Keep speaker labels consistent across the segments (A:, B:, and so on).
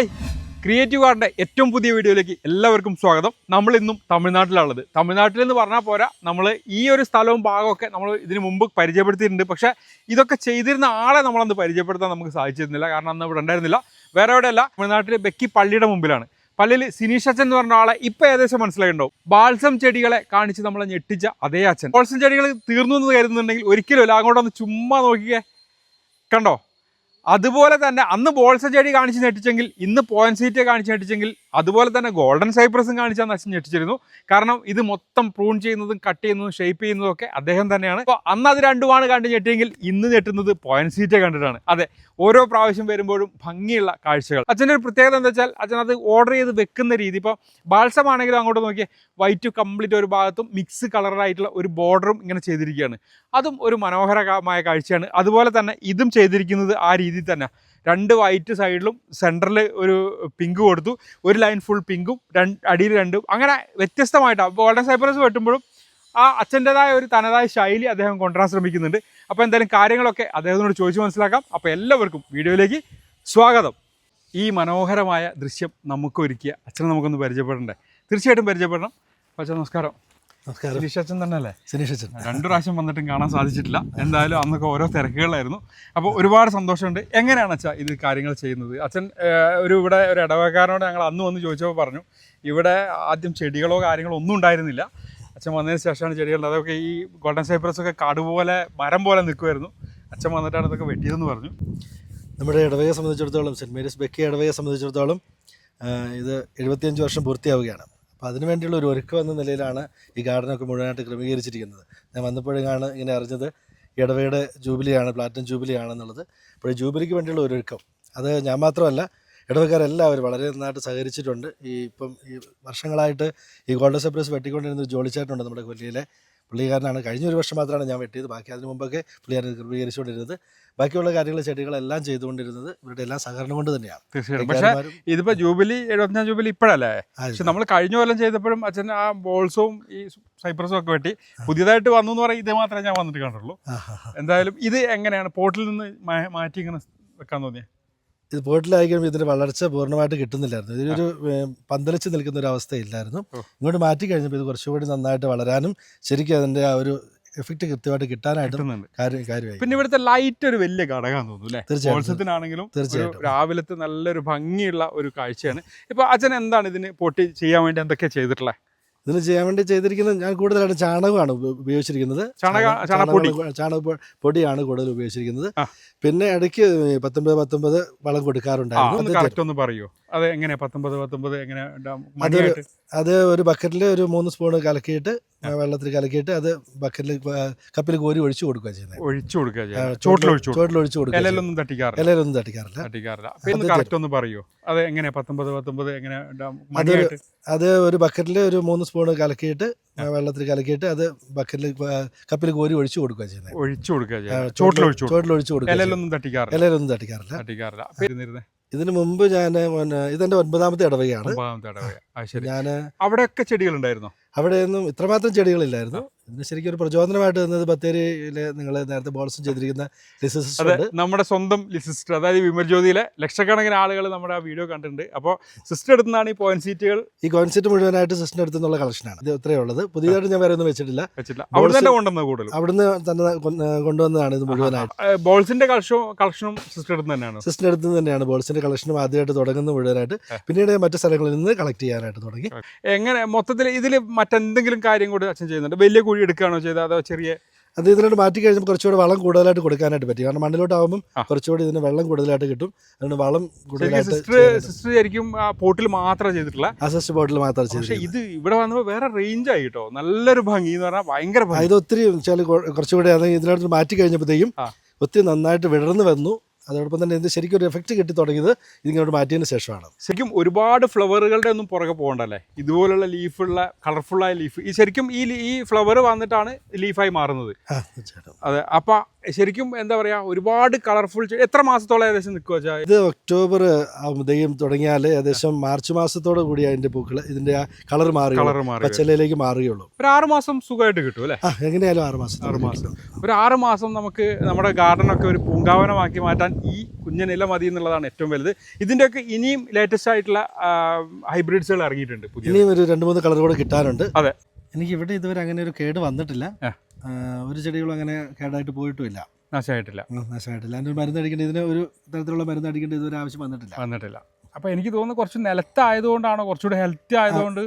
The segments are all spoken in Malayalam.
A: ഹായ് ക്രിയേറ്റീവ് ആർട്ടിന്റെ ഏറ്റവും പുതിയ വീഡിയോയിലേക്ക് എല്ലാവർക്കും സ്വാഗതം. നമ്മൾ ഇന്നും തമിഴ്നാട്ടിലുള്ളത് തമിഴ്നാട്ടിലെന്ന് പറഞ്ഞാൽ പോരാ നമ്മൾ ഈ ഒരു സ്ഥലവും ഭാഗമൊക്കെ നമ്മൾ ഇതിന് മുമ്പ് പരിചയപ്പെടുത്തിയിട്ടുണ്ട്. പക്ഷേ ഇതൊക്കെ ചെയ്തിരുന്ന ആളെ നമ്മളന്ന് പരിചയപ്പെടുത്താൻ നമുക്ക് സാധിച്ചിരുന്നില്ല. കാരണം അന്ന് ഇവിടെ ഉണ്ടായിരുന്നില്ല. വേറെ എവിടെയല്ല തമിഴ്നാട്ടിൽ ബെക്കി പള്ളിയുടെ മുമ്പിലാണ്. പള്ളിയിൽ സിനീഷ് അച്ഛൻ എന്ന് പറഞ്ഞ ആളെ ഇപ്പം ഏകദേശം മനസ്സിലായിട്ടുണ്ടാവും. ബാൾസം ചെടികളെ കാണിച്ച് നമ്മളെ ഞെട്ടിച്ച അതേ അച്ഛൻ. ബാൾസം ചെടികൾ തീർന്നു എന്ന് കരുതുന്നുണ്ടെങ്കിൽ ഒരിക്കലും അങ്ങോട്ടൊന്ന് ചുമ്മാ നോക്കിയേ കണ്ടോ? അതുപോലെ തന്നെ അന്ന് ബോൾസ ചെടി കാണിച്ച് നെട്ടിച്ചെങ്കിൽ ഇന്ന് പോയിന്റ് സീറ്റ് കാണിച്ച് ഞെട്ടിച്ചെങ്കിൽ അതുപോലെ തന്നെ ഗോൾഡൻ സൈപ്രസും കാണിച്ചാൽ അച്ഛൻ ഞെട്ടിച്ചിരുന്നു. കാരണം ഇത് മൊത്തം പ്രൂൺ ചെയ്യുന്നതും കട്ട് ചെയ്യുന്നതും ഷേപ്പ് ചെയ്യുന്നതും ഒക്കെ അദ്ദേഹം തന്നെയാണ്. അപ്പോൾ അന്ന് അത് രണ്ടുമാണ് കണ്ട് ഞെട്ടിയെങ്കിൽ ഇന്ന് ഞെട്ടുന്നത് പോയിന്റ് സീറ്റ് കണ്ടിട്ടാണ്. അതെ ഓരോ പ്രാവശ്യം വരുമ്പോഴും ഭംഗിയുള്ള കാഴ്ചകൾ. അച്ഛന്റെ ഒരു പ്രത്യേകത എന്താ വെച്ചാൽ അച്ഛൻ അത് ഓർഡർ ചെയ്ത് വെക്കുന്ന രീതി. ഇപ്പോൾ ബാൾസം ആണെങ്കിലും അങ്ങോട്ട് നോക്കിയേ വൈറ്റ് കംപ്ലീറ്റ് ഒരു ഭാഗത്തും മിക്സ് കളറായിട്ടുള്ള ഒരു ബോർഡറും ഇങ്ങനെ ചെയ്തിരിക്കുകയാണ്. അതും ഒരു മനോഹരമായ കാഴ്ചയാണ്. അതുപോലെ തന്നെ ഇതും ചെയ്തിരിക്കുന്നത് ആ രീതിയിൽ തന്നെ. രണ്ട് വൈറ്റ് സൈഡിലും സെന്ററിൽ ഒരു പിങ്ക് കൊടുത്തു. ഒരു ലൈൻ ഫുൾ പിങ്കും രണ്ട് അടിയിൽ രണ്ടും. അങ്ങനെ വ്യത്യസ്തമായിട്ടാണ് ഗോൾഡൻ സൈപ്രസ് വെട്ടുമ്പോഴും ആ അച്ഛന്റെതായ ഒരു തനതായ ശൈലി അദ്ദേഹം കൊണ്ടുവരാൻ ശ്രമിക്കുന്നുണ്ട്. അപ്പോൾ എന്തായാലും കാര്യങ്ങളൊക്കെ അദ്ദേഹത്തിനോട് ചോദിച്ച് മനസ്സിലാക്കാം. അപ്പോൾ എല്ലാവർക്കും വീഡിയോയിലേക്ക് സ്വാഗതം. ഈ മനോഹരമായ ദൃശ്യം നമുക്ക് ഒരുക്കിയ അച്ഛനെ നമുക്കൊന്ന് പരിചയപ്പെടണ്ടേ? തീർച്ചയായിട്ടും പരിചയപ്പെടണം. അച്ഛൻ നമസ്കാരം.
B: നമസ്കാരം.
A: രണ്ടു പ്രാവശ്യം വന്നിട്ടും കാണാൻ സാധിച്ചിട്ടില്ല. എന്തായാലും അന്നൊക്കെ ഓരോ തിരക്കുകളായിരുന്നു അപ്പോൾ ഒരുപാട് സന്തോഷമുണ്ട്. എങ്ങനെയാണ് അച്ഛാ ഇത് കാര്യങ്ങൾ ചെയ്യുന്നത്? അച്ഛൻ ഒരു ഇവിടെ ഒരു ഇടവക്കാരനോട് ഞങ്ങൾ അന്ന് വന്ന് ചോദിച്ചപ്പോൾ പറഞ്ഞു ഇവിടെ ആദ്യം ചെടികളോ കാര്യങ്ങളോ ഒന്നും ഉണ്ടായിരുന്നില്ല. അച്ഛൻ വന്നതിന് ശേഷമാണ് ചെടികൾ അതൊക്കെ ഈ ഗോൾഡൻ സൈപ്രസ് ഒക്കെ കാട് പോലെ മരം പോലെ നിൽക്കുമായിരുന്നു അച്ഛൻ വന്നിട്ടാണ് ഇതൊക്കെ വെട്ടിയതെന്ന് പറഞ്ഞു.
B: നമ്മുടെ ഇടവയെ സംബന്ധിച്ചിടത്തോളം സെന്റ് മേരീസ് ബെക്കി ഇടവയെ സംബന്ധിച്ചിടത്തോളം ഇത് എഴുപത്തിയഞ്ച് വർഷം പൂർത്തിയാവുകയാണ്. അപ്പോൾ അതിനു വേണ്ടിയുള്ള ഒരു ഒരുക്കം എന്ന നിലയിലാണ് ഈ ഗാർഡനൊക്കെ മുഴുവനായിട്ട് ക്രമീകരിച്ചിരിക്കുന്നത്. ഞാൻ വന്നപ്പോഴാണ് ഇങ്ങനെ അറിഞ്ഞത് ഇടവയുടെ ജൂബിലിയാണ് പ്ലാറ്റിനം ജൂബിലിയാണെന്നുള്ളത്. അപ്പോൾ ജൂബിലിക്ക് വേണ്ടിയുള്ള ഒരു ഒരുക്കം. അത് ഞാൻ മാത്രമല്ല ഇടവക്കാരെല്ലാവരും വളരെ നന്നായിട്ട് സഹകരിച്ചിട്ടുണ്ട്. ഈ ഇപ്പം ഈ വർഷങ്ങളായിട്ട് ഈ ഗോൾഡൻ സെപ്രസ് വെട്ടിക്കൊണ്ടിരുന്ന ജോലിച്ചായിട്ടുണ്ട് നമ്മുടെ കൊല്ലിയിലെ. പുള്ളിക്കാരനാണ് കഴിഞ്ഞ ഒരു വർഷം മാത്രമാണ് ഞാൻ വെട്ടിയത്. ബാക്കി അതിന് മുമ്പൊക്കെ പുള്ളിക്കാരൻ ക്രമീകരിച്ചുകൊണ്ടിരുന്നത്. ബാക്കിയുള്ള കാര്യങ്ങൾ ചെടികളെല്ലാം ചെയ്തുകൊണ്ടിരുന്നത് ഇവരുടെ എല്ലാം സഹകരണം കൊണ്ട് തന്നെയാണ്.
A: തീർച്ചയായിട്ടും. പക്ഷേ
B: ഇതിപ്പോ
A: ഇതിപ്പോൾ ജൂബിലി എഴുപത്തഞ്ചാം ജൂബിലി ഇപ്പോഴല്ലേ? പക്ഷെ നമ്മൾ കഴിഞ്ഞ കൊല്ലം ചെയ്തപ്പോഴും അച്ഛൻ ആ ബോൾസും ഈ സൈപ്രസും ഒക്കെ വെട്ടി പുതിയതായിട്ട് വന്നു എന്ന് പറയും ഇത് മാത്രമേ ഞാൻ വന്നിട്ട് കണ്ടുള്ളൂ. എന്തായാലും ഇത് എങ്ങനെയാണ്? പോർട്ടിൽ നിന്ന് മാറ്റി ഇങ്ങനെ വെക്കാൻ തോന്നിയത്
B: ഇത് പോയിട്ടിലായിരിക്കും ഇതിന്റെ വളർച്ച പൂർണമായിട്ട് കിട്ടുന്നില്ലായിരുന്നു. ഇതിനൊരു പന്തലിച്ച് നിൽക്കുന്ന ഒരു അവസ്ഥയില്ലായിരുന്നു. ഇങ്ങോട്ട് മാറ്റി കഴിഞ്ഞപ്പോൾ ഇത് കുറച്ചുകൂടി നന്നായിട്ട് വളരാനും ശരിക്കും അതിന്റെ ആ ഒരു എഫക്റ്റ് കൃത്യമായിട്ട് കിട്ടാനായിട്ട് കാര്യമായി.
A: പിന്നെ ഇവിടുത്തെ ലൈറ്റ് ഒരു വലിയ ഘടകം തോന്നുന്നു അല്ലേ?
B: തീർച്ചയായിട്ടും. തീർച്ചയായിട്ടും.
A: രാവിലത്തെ നല്ലൊരു ഭംഗിയുള്ള ഒരു കാഴ്ചയാണ്. ഇപ്പൊ അച്ഛൻ എന്താണ് ഇതിന് പൊട്ടി ചെയ്യാൻ വേണ്ടി എന്തൊക്കെ ചെയ്തിട്ടുള്ളത്?
B: ഇതിന് ചെയ്യാൻ വേണ്ടി ചെയ്തിരിക്കുന്നത് ഞാൻ കൂടുതലായിട്ട് ചാണകമാണ് ഉപയോഗിച്ചിരിക്കുന്നത്.
A: ചാണക
B: പൊടിയാണ് കൂടുതൽ ഉപയോഗിച്ചിരിക്കുന്നത്. പിന്നെ ഇടയ്ക്ക് പത്തൊമ്പത് പത്തൊമ്പത് വളം കൊടുക്കാറുണ്ടായിരുന്നു.
A: പറയോ അത് എങ്ങനെയാ? പത്തൊമ്പത് പത്തൊമ്പത് എങ്ങനെ മണിയായിട്ട്
B: അത് ഒരു ബക്കറ്റിൽ ഒരു മൂന്ന് സ്പൂൺ കലക്കിയിട്ട് വെള്ളത്തിൽ കലക്കിയിട്ട് അത് ബക്കറ്റിൽ കപ്പിൽ കോരി ഒഴിച്ചു കൊടുക്കുക ചെയ്യുന്നത്.
A: ഒഴിച്ചു കൊടുക്കുക ഒഴിച്ചു കൊടുക്കുക. ഇലയിലൊന്നും തട്ടിക്കാറില്ല.
B: ഇലയിലൊന്നും തട്ടിക്കാറില്ല.
A: തട്ടിക്കാറില്ല. പിന്നെ
B: അത്
A: കറക്റ്റ് ഒന്ന് പറയോ? അത് എങ്ങനെയാ? പത്തൊമ്പത് പത്തൊമ്പത് എങ്ങനെ മണിയായിട്ട്
B: അത് ഒരു ബക്കറ്റിൽ ഒരു മൂന്ന് സ്പൂൺ കലക്കിയിട്ട് വെള്ളത്തിൽ കലക്കിയിട്ട് അത് ബക്കറ്റിൽ കപ്പിൽ കോരി ഒഴിച്ചു കൊടുക്കുക ചെയ്യുന്നത്.
A: ഒഴിച്ചു കൊടുക്കുക ചോട്ടിലൊഴിച്ചു കൊടുക്കുക. ഇലയിലൊന്നും തട്ടിക്കാറില്ല.
B: ഇലയിലൊന്നും തട്ടിക്കാറില്ല.
A: തട്ടിക്കാറില്ല.
B: ഇതിന് മുമ്പ് ഞാൻ ഇതെന്റെ ഒൻപതാമത്തെ ഇടവകയാണ്
A: ഒമ്പതാമത്തെ ഇടവക
B: ഞാൻ
A: അവിടെയൊക്കെ ചെടികൾ ഉണ്ടായിരുന്നോ
B: അവിടെയൊന്നും ഇത്രമാത്രം ചെടികളില്ലായിരുന്നു. ഇതിന് ശരിക്കും ഒരു പ്രചോദനമായിട്ട് തന്നത് ബത്തേരിയിലെ നിങ്ങൾ നേരത്തെ ബോൾസും ചെയ്തിരിക്കുന്ന ലിസിസ്റ്റർ
A: നമ്മുടെ സ്വന്തം ലിസിസ്റ്റർ അതായത് വിമൽ ജ്യോതിയിലെ ലക്ഷക്കണക്കിന് ആളുകൾ നമ്മുടെ ആ വീഡിയോ കണ്ടിട്ടുണ്ട്. അപ്പോൾ സിസ്റ്റർ എടുത്തുനിന്നാണ് ഈ പോയിന്റ് സീറ്റുകൾ
B: ഈ കോയിൻ സീറ്റ് മുഴുവനായിട്ട് സിസ്റ്റർ എടുത്തുള്ള കളക്ഷനാണ് ഇത് ഇത്രയേ ഉള്ളത്. പുതിയതായിട്ട് ഞാൻ വേറെ ഒന്നും വെച്ചിട്ടില്ല.
A: വെച്ചിട്ടില്ല. അവിടെ തന്നെ കൊണ്ടുവന്നത് കൂടുതൽ
B: അവിടുന്ന് തന്നെ കൊണ്ടുവന്നതാണ് ഇത് മുഴുവനായിട്ട്.
A: ബോൾസിന്റെ കളക്ഷനും കളക്ഷനും സിസ്റ്റർ എടുത്ത് തന്നെയാണ്?
B: സിസ്റ്റർ എടുത്തു തന്നെയാണ് ബോൾസിന്റെ കളക്ഷനും ആദ്യമായിട്ട് തുടങ്ങുന്നത് മുഴുവനായിട്ട്. പിന്നീട് മറ്റു സ്ഥലങ്ങളിൽ നിന്ന് കളക്ട് ചെയ്യാനായിട്ട് തുടങ്ങി.
A: എങ്ങനെ മൊത്തത്തിൽ ഇതിൽ മറ്റെന്തെങ്കിലും കാര്യം കൂടി അച്ഛൻ ചെയ്യുന്നുണ്ട്? വലിയ കുഴി എടുക്കുകയാണോ ചെയ്തത് അതോ ചെറിയ
B: അത് ഇതിലോട്ട് മാറ്റി കഴിഞ്ഞാൽ കുറച്ചുകൂടി വളം കൂടുതലായിട്ട് കൊടുക്കാനായിട്ട് പറ്റും. കാരണം മണ്ണിലോട്ടാകുമ്പോൾ. കുറച്ചുകൂടി ഇതിന് വെള്ളം കൂടുതലായിട്ട് കിട്ടും. അതുകൊണ്ട് വളം കൂടുതലായിട്ട്
A: സിസ്റ്റർ സിസ്റ്റർ ശരിക്കും ആ പോട്ടിൽ മാത്രമേ ചെയ്തിട്ടുള്ള
B: അസിസ്റ്റ് ബോട്ടിൽ മാത്രം ചെയ്തിട്ടുള്ളൂ
A: ഇത് ഇവിടെ വന്നപ്പോൾ വേറെ റേഞ്ച് ആയി കേട്ടോ. നല്ലൊരു ഭംഗി എന്ന് പറഞ്ഞാൽ ഭയങ്കര ഭംഗി.
B: ഇത് ഒത്തിരി വെച്ചാൽ കുറച്ചുകൂടി അത് ഇതിനകത്ത് മാറ്റി കഴിഞ്ഞപ്പോഴത്തേക്കും ഒത്തിരി നന്നായിട്ട് വിടർന്ന് വന്നു. അതോടൊപ്പം തന്നെ ഇത് ശരിക്കും ഒരു എഫക്റ്റ് കിട്ടി തുടങ്ങിയത് ഇതിങ്ങോട്ട് മാറ്റിയതിന് ശേഷമാണ്.
A: ശരിക്കും ഒരുപാട് ഫ്ലവറുകളുടെ ഒന്നും പുറകെ പോകണ്ടല്ലേ? ഇതുപോലുള്ള ലീഫുള്ള കളർഫുള്ളായ ലീഫ് ഈ ശരിക്കും ഈ ഈ ഫ്ലവർ വന്നിട്ടാണ് ലീഫായി മാറുന്നത്. അതെ അപ്പം ശരിക്കും എന്താ പറയാ ഒരുപാട് കളർഫുൾ എത്ര മാസത്തോളം ഏകദേശം നിൽക്കുക വെച്ചാൽ
B: ഇത് ഒക്ടോബർ ആകുമ്പോഴത്തേക്കും തുടങ്ങിയാൽ ഏകദേശം മാർച്ച് മാസത്തോടു കൂടി അതിന്റെ പൂക്കൾ ഇതിന്റെ ആ കളർ മാറി
A: കളർ മാറി.
B: പച്ചലയിലേക്ക് മാറുകയുള്ളൂ
A: ഒരു ആറ് മാസം സുഖമായിട്ട് കിട്ടും അല്ലേ?
B: എങ്ങനെയാലും എങ്ങനെയായാലും ആറ് മാസം
A: ആറ് മാസം. ഒരു ആറ് മാസം നമുക്ക് നമ്മുടെ ഗാർഡനൊക്കെ ഒരു പൂങ്കാവനമാക്കി മാറ്റാൻ ഈ കുഞ്ഞനില മതി എന്നുള്ളതാണ് ഏറ്റവും വലുത്. ഇതിന്റെയൊക്കെ ഇനിയും ലേറ്റസ്റ്റ് ആയിട്ടുള്ള ഹൈബ്രിഡ്സുകൾ ഇറങ്ങിയിട്ടുണ്ട്
B: ഇനിയും ഒരു രണ്ട് മൂന്ന് കളർ കൂടെ കിട്ടാനുണ്ട്.
A: അതെ.
B: എനിക്ക് ഇവിടെ ഇതുവരെ അങ്ങനെ ഒരു കേട് വന്നിട്ടില്ല. ഒരു ചെടികളും അങ്ങനെ കേടായിട്ട് പോയിട്ടുമില്ല.
A: നാശമായിട്ടില്ല.
B: നാശമായിട്ടില്ല. അതിന് മരുന്ന് അടിക്കേണ്ട ഇതിന് ഒരു തരത്തിലുള്ള മരുന്ന് അടിക്കേണ്ട ഇതുവരെ ആവശ്യം വന്നിട്ടില്ല.
A: വന്നിട്ടില്ല. അപ്പൊ എനിക്ക് തോന്നുന്നു കുറച്ച് നിലത്തായതുകൊണ്ടാണോ കുറച്ചുകൂടി ഹെൽത്തി ആയതുകൊണ്ട്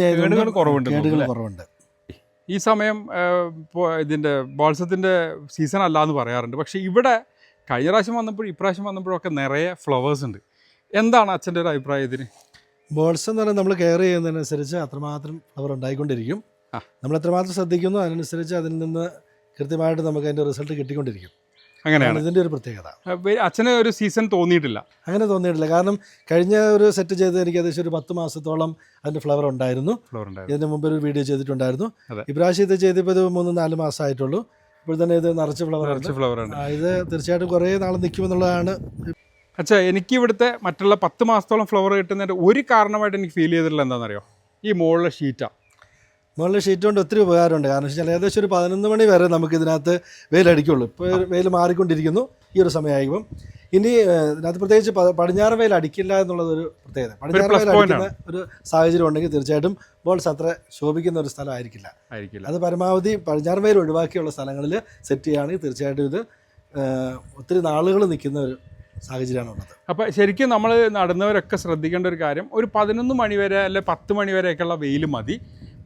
A: കേടുകൾ കുറവുണ്ട്
B: കേടുകൾ കുറവുണ്ട്.
A: ഈ സമയം ഇതിന്റെ ബോൾസത്തിന്റെ ഇതിന്റെ ബോൾസത്തിന്റെ സീസൺ അല്ല എന്ന് പറയാറുണ്ട്. പക്ഷേ ഇവിടെ കഴിഞ്ഞ പ്രാവശ്യം വന്നപ്പോഴും ഇപ്രാവശ്യം വന്നപ്പോഴൊക്കെ നിറയെ ഫ്ലവേഴ്സ് ഉണ്ട്. എന്താണ് അച്ഛന്റെ ഒരു അഭിപ്രായം ഇതിന്?
B: ബോൾസ് എന്ന് പറഞ്ഞാൽ നമ്മൾ കെയർ ചെയ്യുന്നതിനനുസരിച്ച് അത്രമാത്രം ഫ്ലവർ ഉണ്ടായിക്കൊണ്ടിരിക്കും. നമ്മൾ എത്രമാത്രം ശ്രദ്ധിക്കുന്നു അതിനനുസരിച്ച് അതിൽ നിന്ന് കൃത്യമായിട്ട് നമുക്ക് അതിന്റെ റിസൾട്ട് കിട്ടിക്കൊണ്ടിരിക്കും.
A: അങ്ങനെയാണ്.
B: ഇതിന്റെ ഒരു പ്രത്യേകത.
A: അച്ഛനെ ഒരു സീസൺ തോന്നിയിട്ടില്ല.
B: അങ്ങനെ തോന്നിയിട്ടില്ല. കാരണം കഴിഞ്ഞ ഒരു സെറ്റ് ചെയ്ത് എനിക്ക് ഏകദേശം ഒരു പത്ത് മാസത്തോളം അതിന്റെ ഫ്ലവർ ഉണ്ടായിരുന്നു. ഇതിന് മുമ്പ് ഒരു വീഡിയോ ചെയ്തിട്ടുണ്ടായിരുന്നു. ഇപ്രാവശ്യം ഇത് ചെയ്തിപ്പോൾ ഇത് മൂന്ന് നാല് മാസമായിട്ടുള്ളൂ. ഇപ്പോൾ തന്നെ ഇത് നിറച്ച് ഫ്ലവർ
A: നിറച്ച് ഫ്ലവർ ആണ്
B: ഇത് തീർച്ചയായിട്ടും കുറേ നാൾ നിൽക്കുമെന്നുള്ളതാണ്.
A: അച്ഛാ എനിക്ക് ഇവിടുത്തെ മറ്റുള്ള പത്ത് മാസത്തോളം ഫ്ലവർ കിട്ടുന്നതിന്റെ ഒരു കാരണമായിട്ട് എനിക്ക് ഫീൽ ചെയ്തിട്ടുള്ള എന്താണെന്നറിയോ? ഈ മുകളിലെ ഷീറ്റാ
B: മുകളിൽ ഷീറ്റ് കൊണ്ട് ഒത്തിരി ഉപകാരമുണ്ട്. കാരണം വെച്ചാൽ ഏകദേശം ഒരു പതിനൊന്ന് മണി വരെ നമുക്ക് ഇതിനകത്ത് വെയിലടിക്കുള്ളൂ ഇപ്പോൾ വെയിൽ മാറിക്കൊണ്ടിരിക്കുന്നു. ഈ ഒരു സമയമാകുമ്പം ഇനി ഇതിനകത്ത് പ്രത്യേകിച്ച് പടിഞ്ഞാറ് വെയിൽ അടിക്കില്ല എന്നുള്ളത് ഒരു പ്രത്യേകത പടിഞ്ഞാറ് വെയിൽ അടിക്കുന്ന ഒരു സാഹചര്യം ഉണ്ടെങ്കിൽ തീർച്ചയായിട്ടും ബോൾസ് അത്ര ശോഭിക്കുന്ന ഒരു സ്ഥലമായിരിക്കില്ല.
A: ആയിരിക്കില്ല.
B: അത് പരമാവധി പടിഞ്ഞാറ് വെയിൽ ഒഴിവാക്കിയുള്ള സ്ഥലങ്ങളിൽ സെറ്റ് ചെയ്യുകയാണെങ്കിൽ തീർച്ചയായിട്ടും ഇത് ഒത്തിരി നാളുകൾ നിൽക്കുന്ന ഒരു സാഹചര്യമാണ് ഉള്ളത്.
A: അപ്പോൾ ശരിക്കും നമ്മൾ നടന്നവരൊക്കെ ശ്രദ്ധിക്കേണ്ട ഒരു കാര്യം ഒരു പതിനൊന്ന് മണി വരെ അല്ലെ പത്ത് മണി വരെയൊക്കെയുള്ള വെയിൽ മതി.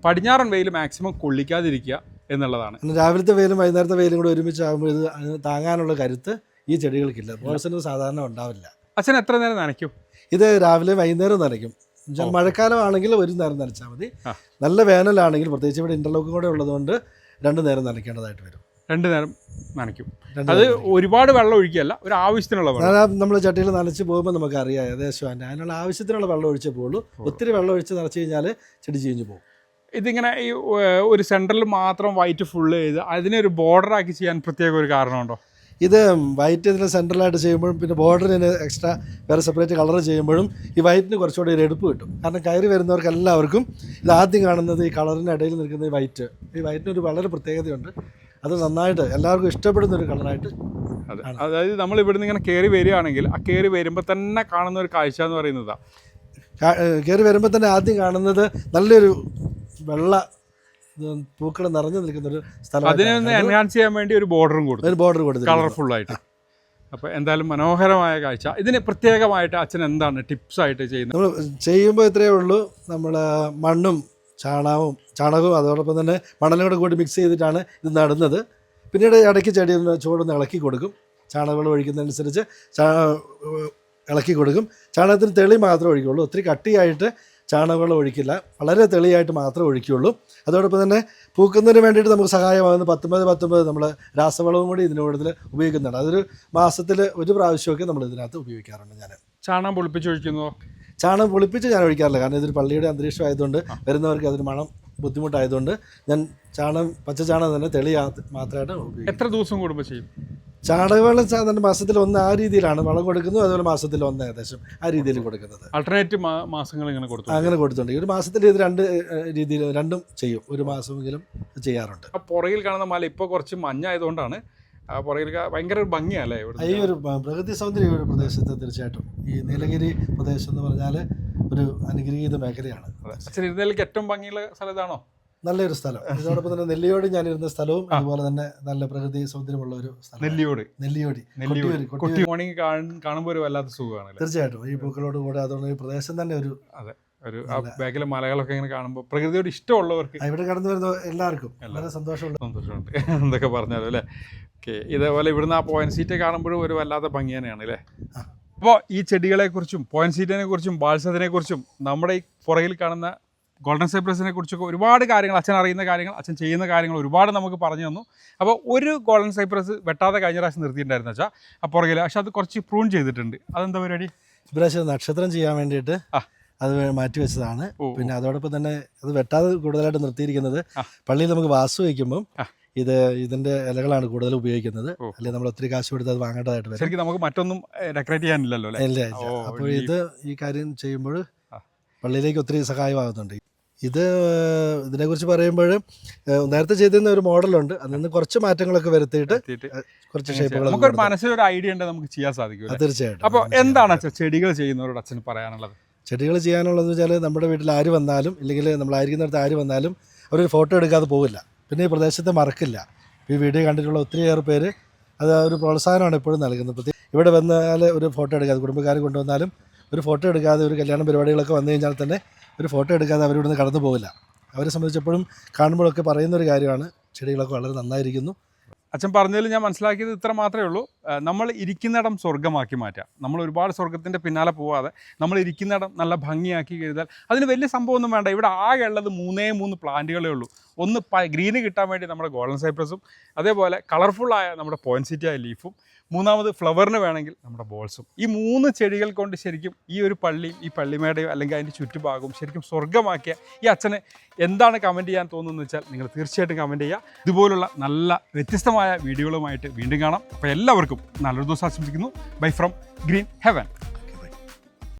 A: പടിഞ്ഞാറൻ വെയിൽ മാക്സിമം കൊള്ളിക്കാതിരിക്കുക എന്നുള്ളതാണ്.
B: രാവിലത്തെ വെയിലും വൈകുന്നേരത്തെ വെയിലും കൂടെ ഒരുമിച്ചാകുമ്പോൾ ഇത് താങ്ങാനുള്ള കരുത്ത് ഈ ചെടികൾക്കില്ല. ബോൾസിന് സാധാരണ ഉണ്ടാവില്ല.
A: അച്ഛൻ എത്ര നേരം നനയ്ക്കും?
B: ഇത് രാവിലെ വൈകുന്നേരം നനയ്ക്കും. മഴക്കാലമാണെങ്കിൽ ഒരു നേരം നനച്ചാൽ മതി. നല്ല വേനലാണെങ്കിൽ പ്രത്യേകിച്ച് ഇവിടെ ഇന്റർലോക്കും കൂടെ ഉള്ളതുകൊണ്ട് രണ്ട് നേരം നനയ്ക്കേണ്ടതായിട്ട് വരും.
A: രണ്ട് നേരം നനയ്ക്കും. അത് ഒരുപാട് വെള്ളം ഒഴിക്കുകയല്ല ഒരു ആവശ്യത്തിനുള്ള വെള്ളം.
B: നമ്മൾ ചട്ടിയിൽ നനച്ച് പോകുമ്പോൾ നമുക്കറിയാം ഏകദേശം അതിനുള്ള ആവശ്യത്തിനുള്ള വെള്ളം ഒഴിച്ചേ പോകുള്ളൂ ഒത്തിരി വെള്ളം ഒഴിച്ച് നിറച്ച് കഴിഞ്ഞാൽ ചെടി ചീഞ്ഞു പോകും.
A: ഇതിങ്ങനെ ഈ ഒരു സെന്ററിൽ മാത്രം വൈറ്റ് ഫുള്ള് ചെയ്ത് അതിനെ ഒരു ബോർഡറാക്കി ആക്കി ചെയ്യാൻ പ്രത്യേക ഒരു കാരണമുണ്ടോ?
B: ഇത് വൈറ്റ് ഇതിന് സെൻട്രലായിട്ട് ചെയ്യുമ്പോഴും പിന്നെ ബോർഡറിന് എക്സ്ട്രാ വേറെ സെപ്പറേറ്റ് കളർ ചെയ്യുമ്പോഴും ഈ വൈറ്റിന് കുറച്ചുകൂടി ഒരു എടുപ്പ് കിട്ടും. കാരണം കയറി വരുന്നവർക്ക് എല്ലാവർക്കും ഇത് ആദ്യം കാണുന്നത് ഈ കളറിന്റെ ഇടയിൽ നിൽക്കുന്ന ഈ വൈറ്റ് ഈ വൈറ്റിന് ഒരു വളരെ പ്രത്യേകതയുണ്ട്. അത് നന്നായിട്ട് എല്ലാവർക്കും ഇഷ്ടപ്പെടുന്ന ഒരു കളറായിട്ട്
A: അതായത് നമ്മൾ ഇവിടുന്ന് ഇങ്ങനെ കയറി വരികയാണെങ്കിൽ ആ കയറി വരുമ്പോൾ തന്നെ കാണുന്ന ഒരു കാഴ്ച എന്ന് പറയുന്നതാണ്
B: കയറി വരുമ്പോൾ തന്നെ ആദ്യം കാണുന്നത് നല്ലൊരു വെള്ള പൂക്കൾ നിറഞ്ഞു നിൽക്കുന്ന ഒരു
A: അതിനെ
B: സ്ഥലം
A: എൻഹാൻസ് ചെയ്യാൻ വേണ്ടി ഒരു ബോർഡറും കൊടുത്തു.
B: ഒരു ബോർഡർ കൊടുത്തു
A: കളർഫുൾ ആയിട്ട്. അപ്പോൾ എന്തായാലും മനോഹരമായ കാഴ്ച. ഇതിന് പ്രത്യേകമായിട്ട് അച്ഛൻ എന്താണ് ടിപ്സ് ആയിട്ട് ചെയ്യുന്നത്?
B: നമ്മൾ ചെയ്യുമ്പോൾ ഇത്രയേ ഉള്ളൂ. നമ്മൾ മണ്ണും ചാണകവും ചാണകവും അതോടൊപ്പം തന്നെ മണലും കൂടെ കൂടി മിക്സ് ചെയ്തിട്ടാണ് ഇത് നടുന്നത്. പിന്നീട് ഇടയ്ക്ക് ചെടി ഒന്ന് ചൂടൊന്ന് ഇളക്കി കൊടുക്കും. ചാണകവെള്ളം ഒഴിക്കുന്നതനുസരിച്ച് ചാ ഇളക്കി കൊടുക്കും. ചാണകത്തിന് തെളി മാത്രമേ ഒഴിക്കുള്ളൂ. ഒത്തിരി കട്ടിയായിട്ട് ചാണകവെള്ളം ഒഴിക്കില്ല. വളരെ തെളിയായിട്ട് മാത്രമേ ഒഴിക്കുകയുള്ളൂ. അതോടൊപ്പം തന്നെ പൂക്കുന്നതിന് വേണ്ടിയിട്ട് നമുക്ക് സഹായമാകുന്ന പത്തൊമ്പത് പത്തൊമ്പത് നമ്മൾ രാസവളവും കൂടി ഇതിന് കൂടുതൽ ഉപയോഗിക്കുന്നുണ്ട്. അതൊരു മാസത്തിൽ ഒരു പ്രാവശ്യമൊക്കെ നമ്മൾ ഇതിനകത്ത് ഉപയോഗിക്കാറുണ്ട് ഞാൻ
A: ചാണകം പൊളിപ്പിച്ച് ഒഴിക്കുന്നോ
B: ചാണകം പൊളിപ്പിച്ച് ഞാൻ ഒഴിക്കാറില്ല. കാരണം ഇതൊരു പള്ളിയുടെ അന്തരീക്ഷം ആയതുകൊണ്ട് വരുന്നവർക്ക് അതിന് മണം ബുദ്ധിമുട്ടായതുകൊണ്ട് ഞാൻ ചാണകം പച്ച ചാണകം തന്നെ തെളിയാ മാത്രമായിട്ട്
A: എത്ര ദിവസം കൂടുമ്പോൾ ചെയ്യും?
B: ചാണകവെള്ളം സാധാരണ മാസത്തിൽ ഒന്ന് ആ രീതിയിലാണ് വളം കൊടുക്കുന്നത് അതുപോലെ മാസത്തിൽ ഒന്ന് ഏകദേശം ആ രീതിയിൽ കൊടുക്കുന്നത്.
A: ആൾട്ടർനേറ്റ് മാസങ്ങൾ ഇങ്ങനെ കൊടുത്തു
B: അങ്ങനെ കൊടുത്തിട്ടുണ്ട്. ഒരു മാസത്തിൽ ഇത് രണ്ട് രീതിയിൽ രണ്ടും ചെയ്യും. ഒരു മാസമെങ്കിലും ചെയ്യാറുണ്ട്.
A: പുറകിൽ കാണുന്ന മല ഇപ്പോൾ കുറച്ച് മഞ്ഞായതുകൊണ്ടാണ് പുറകിൽ ഭയങ്കര ഒരു ഭംഗിയല്ലേ
B: ഈ ഒരു പ്രകൃതി സൗന്ദര്യം ഒരു പ്രദേശത്ത് തീർച്ചയായിട്ടും. ഈ നീലഗിരി പ്രദേശം എന്ന് പറഞ്ഞാൽ ഒരു അനുഗ്രഹീത മേഖലയാണ്.
A: അച്ഛൻ ഇരുന്നതിലേക്ക് ഏറ്റവും ഭംഗിയുള്ള സ്ഥലം ഇതാണോ?
B: നല്ലൊരു സ്ഥലം. ഇതോടൊപ്പം തന്നെ നെല്ലിയോട് ഞാൻ ഇരുന്ന സ്ഥലവും അതുപോലെ തന്നെ നല്ല പ്രകൃതി സൗന്ദര്യമുള്ള ഒരു സ്ഥലം.
A: നെല്ലിയോട്.
B: നെല്ലിയോടി.
A: നെല്ലിയോട്. മോർണിംഗ് കാണുമ്പോൾ ഒരു വല്ലാത്ത സുഖമാണ്
B: തീർച്ചയായിട്ടും. ഈ പൂക്കളോട് കൂടെ അതുകൊണ്ട് ഈ പ്രദേശം തന്നെ ഒരു അതെ.
A: ഒരു ആ ബാക്കിലെ മലകളൊക്കെ ഇങ്ങനെ കാണുമ്പോൾ പ്രകൃതിയോട് ഇഷ്ടമുള്ളവർക്ക്
B: ഇവിടെ കടന്നു വരുന്ന എല്ലാവർക്കും വളരെ സന്തോഷമുള്ള
A: സന്തോഷമുണ്ട്. എന്തൊക്കെ പറഞ്ഞാലും അല്ലേ? ഓക്കെ. ഇതേപോലെ ഇവിടുന്ന് ആ പോയിന്റ് സീറ്റ് കാണുമ്പോഴും ഒരു വല്ലാത്ത ഭംഗി തന്നെയാണ് അല്ലേ? അപ്പോൾ ഈ ചെടികളെക്കുറിച്ചും പോയിന്റ് സീറ്റിനെ കുറിച്ചും ബാത്സത്തിനെ കുറിച്ചും നമ്മുടെ ഈ പുറകിൽ കാണുന്ന ഗോൾഡൻ സൈപ്രസിനെ കുറിച്ചൊക്കെ ഒരുപാട് കാര്യങ്ങൾ അച്ഛൻ അറിയുന്ന കാര്യങ്ങൾ അച്ഛൻ ചെയ്യുന്ന കാര്യങ്ങൾ ഒരുപാട് നമുക്ക് പറഞ്ഞു തന്നു. അപ്പോൾ ഒരു ഗോൾഡൻ സൈപ്രസ് വെട്ടാതെ കഴിഞ്ഞ പ്രാവശ്യം നിർത്തിയിട്ടുണ്ടായിരുന്നു വെച്ചാൽ ആ പുറകിൽ പക്ഷെ അത് കുറച്ച് പ്രൂൺ ചെയ്തിട്ടുണ്ട്. അതെന്താ പരിപാടി?
B: ഇപ്രാവശ്യം നക്ഷത്രം ചെയ്യാൻ വേണ്ടിയിട്ട്. അത് മാറ്റി വെച്ചതാണ്. പിന്നെ അതോടൊപ്പം തന്നെ അത് വെട്ടാതെ കൂടുതലായിട്ട് നിർത്തിയിരിക്കുന്നത് പള്ളിയിൽ നമുക്ക് വാസു വയ്ക്കുമ്പം ഇത് ഇതിന്റെ ഇലകളാണ് കൂടുതൽ ഉപയോഗിക്കുന്നത്. അല്ലെങ്കിൽ നമ്മൾ ഒത്തിരി കാശ് കൊടുത്ത് അത് വാങ്ങേണ്ടതായിട്ട് വരും.
A: നമുക്ക് മറ്റൊന്നും ഡെക്കറേറ്റ് ചെയ്യാനില്ലല്ലോ അല്ലേ?
B: ഇല്ല അപ്പോൾ ഇത് ഈ കാര്യം ചെയ്യുമ്പോൾ പള്ളിയിലേക്ക് ഒത്തിരി സഹായമാകുന്നുണ്ട്. ഇത് ഇതിനെക്കുറിച്ച് പറയുമ്പോൾ നേരത്തെ ചെയ്തിരുന്ന ഒരു മോഡലുണ്ട്. അതിൽ നിന്ന് കുറച്ച് മാറ്റങ്ങളൊക്കെ വരുത്തിയിട്ട് കുറച്ച്. ഷേപ്പുകൾ
A: നമുക്കൊരു മനസ്സിലൊരു ഐഡിയ ഉണ്ട് നമുക്ക് ചെയ്യാൻ സാധിക്കും
B: തീർച്ചയായിട്ടും.
A: അപ്പോൾ എന്താണ് അച്ഛൻ ചെടികൾ ചെയ്യുന്നവരോട് അച്ഛൻ പറയാനുള്ളത്?
B: ചെടികൾ ചെയ്യാനുള്ളതെന്ന് വെച്ചാൽ നമ്മുടെ വീട്ടിൽ ആര് വന്നാലും ഇല്ലെങ്കിൽ നമ്മളായിരിക്കുന്നിടത്ത് ആര് വന്നാലും അവരൊരു ഫോട്ടോ എടുക്കാതെ പോകില്ല പിന്നെ ഈ പ്രദേശത്തെ മറക്കില്ല. ഈ വീഡിയോ കണ്ടിട്ടുള്ള ഒത്തിരിയേറെ പേര് അത് ഒരു പ്രോത്സാഹനമാണ് എപ്പോഴും നൽകുന്നത്. പ്രത്യേക ഇവിടെ വന്നാൽ ഒരു ഫോട്ടോ എടുക്കാതെ കുടുംബക്കാർ കൊണ്ടുവന്നാലും ഒരു ഫോട്ടോ എടുക്കാതെ ഒരു കല്യാണ പരിപാടികളൊക്കെ വന്നു കഴിഞ്ഞാൽ തന്നെ ഒരു ഫോട്ടോ എടുക്കാതെ അവരിവിടുന്ന് കടന്നു പോകില്ല അവരെ സംബന്ധിച്ചപ്പോഴും കാണുമ്പോഴൊക്കെ പറയുന്ന ഒരു കാര്യമാണ് ചെടികളൊക്കെ വളരെ നന്നായിരിക്കുന്നു.
A: അച്ഛൻ പറഞ്ഞതിൽ ഞാൻ മനസ്സിലാക്കിയത് ഇത്ര മാത്രമേ ഉള്ളൂ. നമ്മൾ ഇരിക്കുന്നിടം സ്വർഗമാക്കി മാറ്റാം. നമ്മൾ ഒരുപാട് സ്വർഗത്തിന്റെ പിന്നാലെ പോവാതെ നമ്മൾ ഇരിക്കുന്നിടം നല്ല ഭംഗിയാക്കി കഴിഞ്ഞാൽ അതിന് വലിയ സംഭവമൊന്നും വേണ്ട. ഇവിടെ ആകെ ഉള്ളത് മൂന്നേ മൂന്ന് പ്ലാന്റുകളേ ഉള്ളൂ. ഒന്ന് ഗ്രീന് കിട്ടാൻ വേണ്ടി നമ്മുടെ ഗോൾഡൻ സൈപ്രസും അതേപോലെ കളർഫുള്ളായ നമ്മുടെ പോയിൻസിറ്റിയായ ലീഫും മൂന്നാമത് ഫ്ലവറിന് വേണമെങ്കിൽ നമ്മുടെ ബോൾസും. ഈ മൂന്ന് ചെടികൾ കൊണ്ട് ശരിക്കും ഈ ഒരു പള്ളിയും ഈ പള്ളിമേടയും അല്ലെങ്കിൽ അതിന്റെ ചുറ്റുഭാഗവും ശരിക്കും സ്വർഗമാക്കിയ ഈ അച്ഛന് എന്താണ് കമന്റ് ചെയ്യാൻ തോന്നുന്നത് വെച്ചാൽ നിങ്ങൾ തീർച്ചയായിട്ടും കമന്റ് ചെയ്യുക. ഇതുപോലുള്ള നല്ല വ്യത്യസ്തമായ വീഡിയോകളുമായിട്ട് വീണ്ടും കാണാം. അപ്പോൾ എല്ലാവർക്കും നല്ലൊരു ദിവസം ആശംസിക്കുന്നു. Bye from green heaven